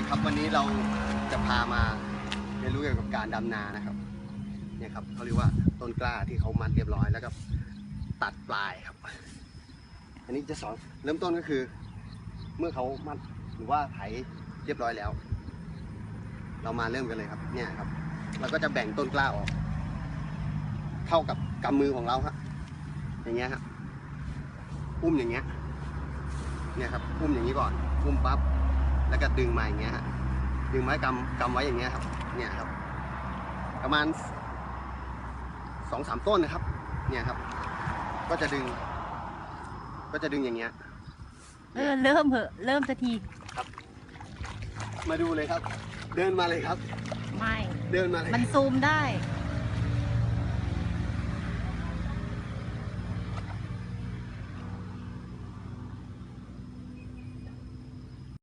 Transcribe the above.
ดีครับวันนี้เราจะพามาเรียนรู้เกี่ยวกับการดำนานะครับเนี่ยครับเขาเรียกว่าต้นกล้าที่เขามัดเรียบร้อยแล้วก็ตัดปลายครับ อันนี้จะสอนเริ่มต้นก็คือ เมื่อเขามัดหรือว่าไถเรียบร้อยแล้ว เรามาเริ่มกันเลยครับเนี่ยครับ เราก็จะแบ่งต้นกล้าออกเข้ากับกำมือของเราครับอย่างเงี้ยครับอุ้มอย่างเงี้ยเนี่ยครับอุ้มอย่างนี้ก่อนอุ้มปั๊บ แล้วก็ดึงมาอย่างเงี้ยฮะดึงไม้กำกำไว้อย่างเงี้ยครับ เนี่ยครับ ประมาณสองสามต้นนะครับ เนี่ยครับ ก็จะดึง ก็จะดึงอย่างเงี้ย เออเริ่มเหอะเริ่มสักทีมาดูเลยครับ เดินมาเลยครับ ไม่ เดินมาเลยมันซูมได้